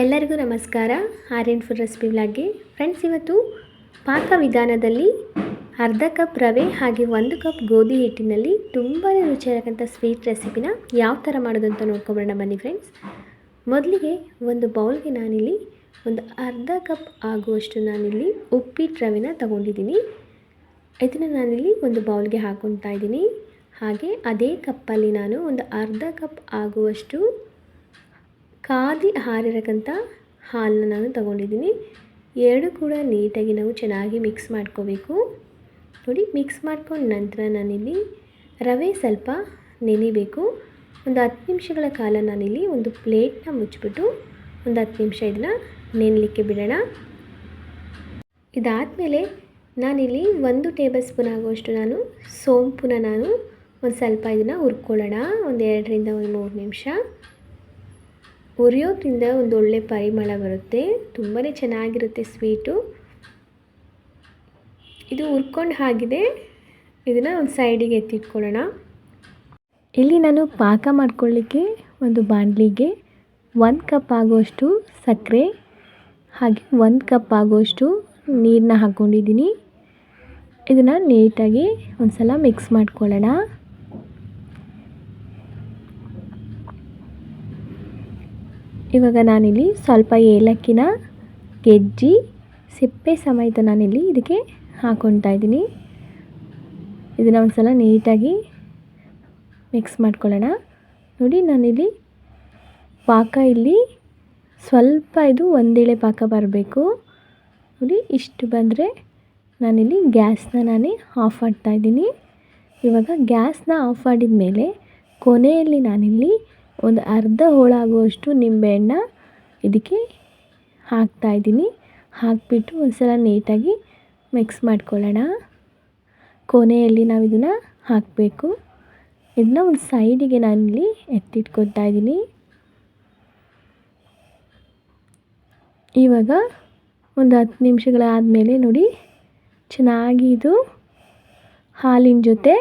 ಎಲ್ಲರಿಗೂ ನಮಸ್ಕಾರ. Aryan food recipe ವ್ಲಾಗ್ಗೆ ಫ್ರೆಂಡ್ಸ್ ಇವತ್ತು ಪಾಕ ವಿಧಾನದಲ್ಲಿ ಅರ್ಧ ಕಪ್ ರವೆ ಹಾಗೆ ಒಂದು ಕಪ್ ಗೋಧಿ ಹಿಟ್ಟಿನಲ್ಲಿ ತುಂಬಾ ರುಚಿಯಾಗಂಥ ಸ್ವೀಟ್ ರೆಸಿಪಿನ ಯಾವ ಥರ ಮಾಡೋದು ಅಂತ ನೋಡ್ಕೊಬೋಣ ಬನ್ನಿ ಫ್ರೆಂಡ್ಸ್ ಮೊದಲಿಗೆ ಒಂದು ಬೌಲ್ಗೆ ನಾನಿಲ್ಲಿ ಒಂದು ಅರ್ಧ ಕಪ್ ಆಗುವಷ್ಟು ನಾನಿಲ್ಲಿ ಉಪ್ಪಿಟ್ಟು ರವೆನ ತಗೊಂಡಿದ್ದೀನಿ. ಇದನ್ನು ನಾನಿಲ್ಲಿ ಒಂದು ಬೌಲ್ಗೆ ಹಾಕ್ಕೊತಾ ಇದ್ದೀನಿ. ಹಾಗೆ ಅದೇ ಕಪ್ಪಲ್ಲಿ ನಾನು ಒಂದು ಅರ್ಧ ಕಪ್ ಆಗುವಷ್ಟು ಕಾದಿ ಹಾರಿರಕ್ಕಂಥ ಹಾಲನ್ನ ನಾನು ತಗೊಂಡಿದ್ದೀನಿ. ಎರಡು ಕೂಡ ನೀಟಾಗಿ ನಾವು ಚೆನ್ನಾಗಿ ಮಿಕ್ಸ್ ಮಾಡ್ಕೋಬೇಕು. ನೋಡಿ ಮಿಕ್ಸ್ ಮಾಡ್ಕೊಂಡ ನಂತರ ನಾನಿಲ್ಲಿ ರವೆ ಸ್ವಲ್ಪ ನೆನಿಬೇಕು. ಒಂದು ಹತ್ತು ನಿಮಿಷಗಳ ಕಾಲ ನಾನಿಲ್ಲಿ ಒಂದು ಪ್ಲೇಟ್ನ ಮುಚ್ಚಿಬಿಟ್ಟು ಒಂದು ಹತ್ತು ನಿಮಿಷ ಇದನ್ನು ನೆನಲಿಕ್ಕೆ ಬಿಡೋಣ. ಇದಾದಮೇಲೆ ನಾನಿಲ್ಲಿ ಒಂದು ಟೇಬಲ್ ಸ್ಪೂನ್ ಆಗುವಷ್ಟು ನಾನು ಸೋಂಪುನ ನಾನು ಒಂದು ಸ್ವಲ್ಪ ಇದನ್ನು ಹುರ್ಕೊಳ್ಳೋಣ. ಒಂದು ಎರಡರಿಂದ ಒಂದು ಮೂರು ನಿಮಿಷ. ಹುರಿಯೋದ್ರಿಂದ ಒಂದು ಒಳ್ಳೆ ಪರಿಮಳ ಬರುತ್ತೆ. ತುಂಬಾ ಚೆನ್ನಾಗಿರುತ್ತೆ ಸ್ವೀಟು. ಇದು ಹುರ್ಕೊಂಡು ಆಗಿದೆ ಇದನ್ನು ಒಂದು ಸೈಡಿಗೆ ಎತ್ತಿಟ್ಕೊಳ್ಳೋಣ. ಇಲ್ಲಿ ನಾನು ಪಾಕ ಮಾಡ್ಕೊಳ್ಳಿಕ್ಕೆ ಒಂದು ಬಾಣಲಿಗೆ ಒಂದು ಕಪ್ ಆಗುವಷ್ಟು ಸಕ್ಕರೆ ಹಾಗೆ ಒಂದು ಕಪ್ ಆಗುವಷ್ಟು ನೀರನ್ನ ಹಾಕ್ಕೊಂಡಿದ್ದೀನಿ ಇದನ್ನು ನೀಟಾಗಿ ಒಂದು ಸಲ ಮಿಕ್ಸ್ ಮಾಡ್ಕೊಳ್ಳೋಣ. ಇವಾಗ ನಾನಿಲ್ಲಿ ಸ್ವಲ್ಪ ಏಲಕ್ಕಿನ ಗೆಜ್ಜಿ, ಸಿಪ್ಪೆ ಸಮೇತ ನಾನಿಲ್ಲಿ ಇದಕ್ಕೆ ಹಾಕೊತಾ ಇದ್ದೀನಿ. ಇದನ್ನು ಒಂದು ಸಲ ನೀಟಾಗಿ ಮಿಕ್ಸ್ ಮಾಡ್ಕೊಳ್ಳೋಣ. ನೋಡಿ, ನಾನಿಲ್ಲಿ ಪಾಕ ಇಲ್ಲಿ ಸ್ವಲ್ಪ ಇದು ಒಂದೇಳೆ ಪಾಕ ಬರಬೇಕು. ನೋಡಿ, ಇಷ್ಟು ಬಂದರೆ ನಾನಿಲ್ಲಿ ಗ್ಯಾಸ್ನ ನಾನೇ ಆಫ್ ಮಾಡ್ತಾಯಿದ್ದೀನಿ ಇವಾಗ ಗ್ಯಾಸ್ನ ಆಫ್ ಮಾಡಿದ ಮೇಲೆ ಕೊನೆಯಲ್ಲಿ ನಾನಿಲ್ಲಿ ಒಂದು ಅರ್ಧ ಹೋಳಾಗುವಷ್ಟು ನಿಂಬೆಹಣ್ಣ ಇದಕ್ಕೆ ಹಾಕ್ತಾಯಿದ್ದೀನಿ ಹಾಕಿಬಿಟ್ಟು ಒಂದು ಸಲ ನೀಟಾಗಿ ಮಿಕ್ಸ್ ಮಾಡ್ಕೊಳ್ಳೋಣ. ಕೊನೆಯಲ್ಲಿ ನಾವು ಇದನ್ನು ಹಾಕಬೇಕು. ಇದನ್ನ ಒಂದು ಸೈಡಿಗೆ ನಾನಿಲ್ಲಿ ಎತ್ತಿಟ್ಕೊತಾ ಇದ್ದೀನಿ. ಇವಾಗ ಒಂದು ಹತ್ತು ನಿಮಿಷಗಳಾದಮೇಲೆ ನೋಡಿ, ಚೆನ್ನಾಗಿ ಇದು ಹಾಲಿನ ಜೊತೆ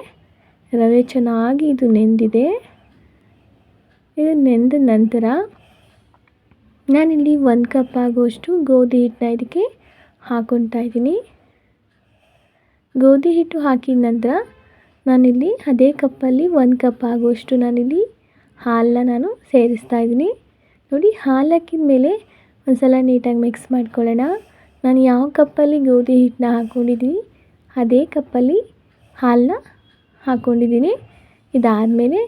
ರವೆ ಚೆನ್ನಾಗಿ ಇದು ನೆಂದಿದೆ. ಇದು ನೆಂದ ನಂತರ ನಾನಿಲ್ಲಿ ಒಂದು ಕಪ್ ಆಗುವಷ್ಟು ಗೋಧಿ ಹಿಟ್ಟನ್ನ ಇದಕ್ಕೆ ಹಾಕೊತಾ ಇದ್ದೀನಿ. ಗೋಧಿ ಹಿಟ್ಟು ಹಾಕಿದ ನಂತರ ನಾನಿಲ್ಲಿ ಅದೇ ಕಪ್ಪಲ್ಲಿ ಒಂದು ಕಪ್ ಆಗುವಷ್ಟು ನಾನಿಲ್ಲಿ ಹಾಲನ್ನ ನಾನು ಸೇರಿಸ್ತಾ ಇದ್ದೀನಿ. ನೋಡಿ ಹಾಲು ಹಾಕಿದ ಮೇಲೆ ಒಂದು ಸಲ ನೀಟಾಗಿ ಮಿಕ್ಸ್ ಮಾಡ್ಕೊಳ್ಳೋಣ. ನಾನು ಯಾವ ಕಪ್ಪಲ್ಲಿ ಗೋಧಿ ಹಿಟ್ಟನ್ನ ಹಾಕ್ಕೊಂಡಿದ್ದೀನಿ ಅದೇ ಕಪ್ಪಲ್ಲಿ ಹಾಲನ್ನ ಹಾಕ್ಕೊಂಡಿದ್ದೀನಿ ಇದಾದಮೇಲೆ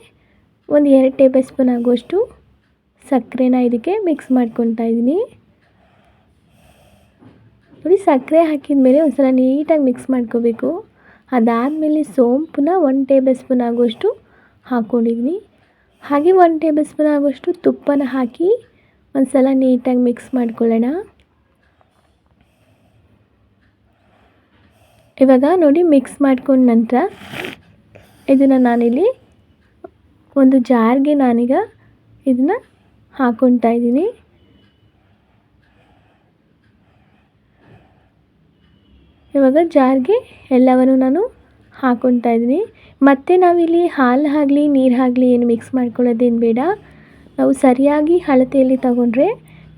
ಒಂದು ಎರಡು ಟೇಬಲ್ ಸ್ಪೂನ್ ಆಗುವಷ್ಟು ಸಕ್ಕರೆನ ಇದಕ್ಕೆ ಮಿಕ್ಸ್ ಮಾಡ್ಕೊತಾ ಇದ್ದೀನಿ. ನೋಡಿ, ಸಕ್ಕರೆ ಹಾಕಿದ ಮೇಲೆ ಒಂದು ಸಲ ನೀಟಾಗಿ ಮಿಕ್ಸ್ ಮಾಡ್ಕೋಬೇಕು. ಅದಾದಮೇಲೆ ಸೋಂಪನ್ನ ಒಂದು ಟೇಬಲ್ ಸ್ಪೂನ್ ಆಗುವಷ್ಟು ಹಾಕ್ಕೊಂಡಿದ್ದೀನಿ ಹಾಗೆ ಒಂದು ಟೇಬಲ್ ಸ್ಪೂನ್ ಆಗುವಷ್ಟು ತುಪ್ಪನ ಹಾಕಿ ಒಂದು ಸಲ ನೀಟಾಗಿ ಮಿಕ್ಸ್ ಮಾಡ್ಕೊಳ್ಳೋಣ. ಇವಾಗ ನೋಡಿ ಮಿಕ್ಸ್ ಮಾಡ್ಕೊಂಡ ನಂತರ ಇದನ್ನು ನಾನಿಲ್ಲಿ ಒಂದು ಜಾರ್ಗೆ ನಾನೀಗ ಇದನ್ನು ಹಾಕ್ಕೊತಾ ಇದ್ದೀನಿ. ಇವಾಗ ಜಾರ್ಗೆ ಎಲ್ಲವನ್ನು ನಾನು ಹಾಕ್ಕೊತಾ ಇದ್ದೀನಿ. ಮತ್ತು ನಾವಿಲ್ಲಿ ಹಾಲು ಆಗಲಿ ನೀರು ಆಗಲಿ ಏನು ಮಿಕ್ಸ್ ಮಾಡ್ಕೊಳ್ಳೋದೇನು ಬೇಡ. ನಾವು ಸರಿಯಾಗಿ ಅಳತೆಯಲ್ಲಿ ತಗೊಂಡ್ರೆ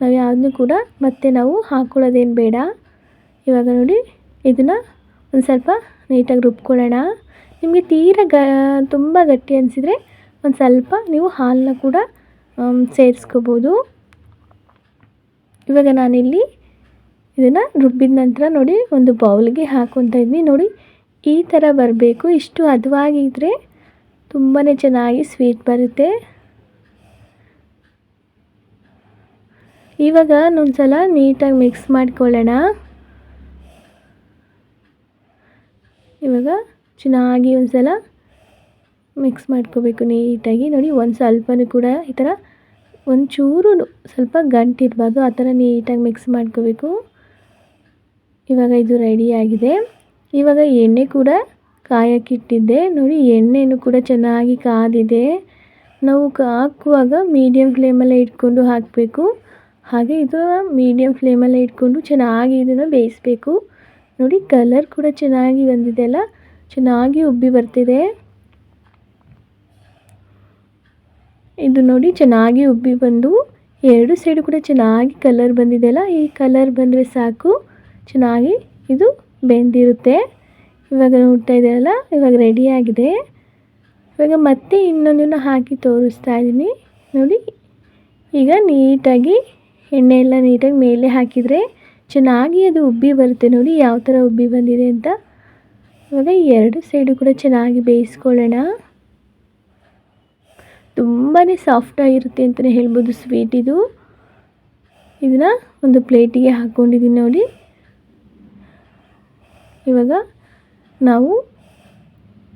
ನಾವು ಯಾವುದನ್ನು ಕೂಡ ಮತ್ತೆ ನಾವು ಹಾಕ್ಕೊಳ್ಳೋದೇನು ಬೇಡ. ಇವಾಗ ನೋಡಿ, ಇದನ್ನು ಒಂದು ಸ್ವಲ್ಪ ನೀಟಾಗಿ ರುಬ್ಕೊಳ್ಳೋಣ. ನಿಮಗೆ ತೀರ ಗ, ತುಂಬ ಗಟ್ಟಿ ಅನಿಸಿದರೆ ಒಂದು ಸ್ವಲ್ಪ ನೀವು ಹಾಲನ್ನ ಕೂಡ ಸೇರಿಸ್ಕೋಬೋದು. ಇವಾಗ ನಾನಿಲ್ಲಿ ಇದನ್ನು ರುಬ್ಬಿದ ನಂತರ ನೋಡಿ ಒಂದು ಬೌಲ್ಗೆ ಹಾಕೊತ ಇದ್ವಿ ನೋಡಿ ಈ ಥರ ಬರಬೇಕು. ಇಷ್ಟು ಹದವಾಗಿದ್ದರೆ ತುಂಬಾ ಚೆನ್ನಾಗಿ ಸ್ವೀಟ್ ಬರುತ್ತೆ. ಇವಾಗ ಸಲ ನೀಟಾಗಿ ಮಿಕ್ಸ್ ಮಾಡ್ಕೊಳ್ಳೋಣ. ಇವಾಗ ಚೆನ್ನಾಗಿ ಒಂದು ಸಲ ಮಿಕ್ಸ್ ಮಾಡ್ಕೋಬೇಕು ನೀಟಾಗಿ. ನೋಡಿ, ಒಂದು ಸ್ವಲ್ಪನೂ ಕೂಡ ಈ ಥರ ಒಂಚೂರು ಸ್ವಲ್ಪ ಗಂಟಿರಬಾರ್ದು ಆ ಥರ ನೀಟಾಗಿ ಮಿಕ್ಸ್ ಮಾಡ್ಕೋಬೇಕು. ಇವಾಗ ಇದು ರೆಡಿಯಾಗಿದೆ ಇವಾಗ ಎಣ್ಣೆ ಕೂಡ ಕಾಯಕ್ಕಿಟ್ಟಿದ್ದೆ ನೋಡಿ, ಎಣ್ಣೆನೂ ಕೂಡ ಚೆನ್ನಾಗಿ ಕಾದಿದೆ. ನಾವು ಹಾಕುವಾಗ ಮೀಡಿಯಮ್ ಫ್ಲೇಮಲ್ಲೇ ಇಟ್ಕೊಂಡು ಹಾಕಬೇಕು. ಹಾಗೆ ಇದು ಮೀಡಿಯಮ್ ಫ್ಲೇಮಲ್ಲೇ ಇಟ್ಕೊಂಡು ಚೆನ್ನಾಗಿ ಇದನ್ನು ಬೇಯಿಸಬೇಕು. ನೋಡಿ ಕಲರ್ ಕೂಡ ಚೆನ್ನಾಗಿ ಬಂದಿದೆ ಅಲ್ಲ? ಚೆನ್ನಾಗಿ ಉಬ್ಬಿ ಬರ್ತಿದೆ. ಇದು ನೋಡಿ ಚೆನ್ನಾಗಿ ಉಬ್ಬಿ ಬಂದು, ಎರಡು ಸೈಡು ಕೂಡ ಚೆನ್ನಾಗಿ ಕಲರ್ ಬಂದಿದೆಯಲ್ಲ ಈ ಕಲರ್ ಬಂದರೆ ಸಾಕು. ಚೆನ್ನಾಗಿ ಇದು ಬೆಂದಿರುತ್ತೆ. ಇವಾಗ ನೋಡ್ತಾ ಇದೆಯಲ್ಲ ಇವಾಗ ರೆಡಿಯಾಗಿದೆ ಇವಾಗ ಮತ್ತೆ ಇನ್ನೊಂದನ್ನು ಹಾಕಿ ತೋರಿಸ್ತಾ ಇದ್ದೀನಿ. ನೋಡಿ, ಈಗ ನೀಟಾಗಿ ಎಣ್ಣೆ ಎಲ್ಲ ನೀಟಾಗಿ ಮೇಲೆ ಹಾಕಿದರೆ ಚೆನ್ನಾಗಿ ಅದು ಉಬ್ಬಿ ಬರುತ್ತೆ. ನೋಡಿ, ಯಾವ ಥರ ಉಬ್ಬಿ ಬಂದಿದೆ ಅಂತ. ಇವಾಗ ಎರಡು ಸೈಡು ಕೂಡ ಚೆನ್ನಾಗಿ ಬೇಯಿಸ್ಕೊಳ್ಳೋಣ. ತುಂಬಾ ಸಾಫ್ಟಾಗಿರುತ್ತೆ ಅಂತಲೇ ಹೇಳ್ಬೋದು ಸ್ವೀಟ್ ಇದು. ಇದನ್ನು ಒಂದು ಪ್ಲೇಟಿಗೆ ಹಾಕ್ಕೊಂಡಿದ್ದೀನಿ ನೋಡಿ. ಇವಾಗ ನಾವು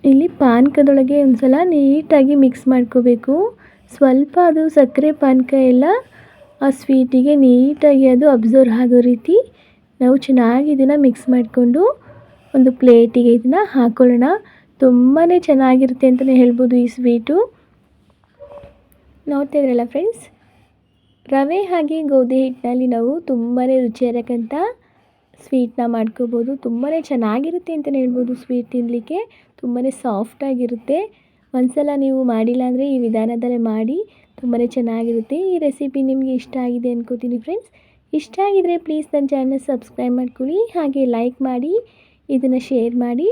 ಇಲ್ಲಿ ಪಾನಕದೊಳಗೆ ಒಂದು ಸಲ ನೀಟಾಗಿ ಮಿಕ್ಸ್ ಮಾಡ್ಕೋಬೇಕು. ಸ್ವಲ್ಪ ಅದು ಸಕ್ಕರೆ ಪಾನಕ ಎಲ್ಲ ಆ ಸ್ವೀಟಿಗೆ ನೀಟಾಗಿ ಅದು ಅಬ್ಸರ್ವ್ ಆಗೋ ರೀತಿ ನಾವು ಚೆನ್ನಾಗಿ ಇದನ್ನು ಮಿಕ್ಸ್ ಮಾಡಿಕೊಂಡು ಒಂದು ಪ್ಲೇಟಿಗೆ ಇದನ್ನು ಹಾಕ್ಕೊಳ್ಳೋಣ ತುಂಬಾ ಚೆನ್ನಾಗಿರುತ್ತೆ ಅಂತಲೇ ಹೇಳ್ಬೋದು ಈ ಸ್ವೀಟು ನೋಡ್ತಾ ಇದ್ರಲ್ಲ ಫ್ರೆಂಡ್ಸ್ ರವೆ ಹಾಗೆ ಗೋಧಿ ಹಿಟ್ಟಿನಲ್ಲಿ ನಾವು ತುಂಬಾ ರುಚಿಯಾಗಿರಕ್ಕಂಥ ಸ್ವೀಟ್ನ ಮಾಡ್ಕೋಬೋದು. ತುಂಬಾ ಚೆನ್ನಾಗಿರುತ್ತೆ ಅಂತಲೇ ಹೇಳ್ಬೋದು ಸ್ವೀಟ್ ತಿನ್ನಲಿಕ್ಕೆ ತುಂಬಾ ಸಾಫ್ಟಾಗಿರುತ್ತೆ ಒಂದ್ಸಲ ನೀವು ಮಾಡಿಲ್ಲ ಅಂದರೆ ಈ ವಿಧಾನದಲ್ಲೇ ಮಾಡಿ. ತುಂಬಾ ಚೆನ್ನಾಗಿರುತ್ತೆ. ಈ ರೆಸಿಪಿ ನಿಮಗೆ ಇಷ್ಟ ಆಗಿದೆ ಅನ್ಕೋತೀನಿ ಫ್ರೆಂಡ್ಸ್ ಇಷ್ಟ ಆಗಿದರೆ ಪ್ಲೀಸ್ ನನ್ನ ಚಾನಲ್ ಸಬ್ಸ್ಕ್ರೈಬ್ ಮಾಡ್ಕೊಳ್ಳಿ. ಹಾಗೆ ಲೈಕ್ ಮಾಡಿ. ಇದನ್ನು ಶೇರ್ ಮಾಡಿ.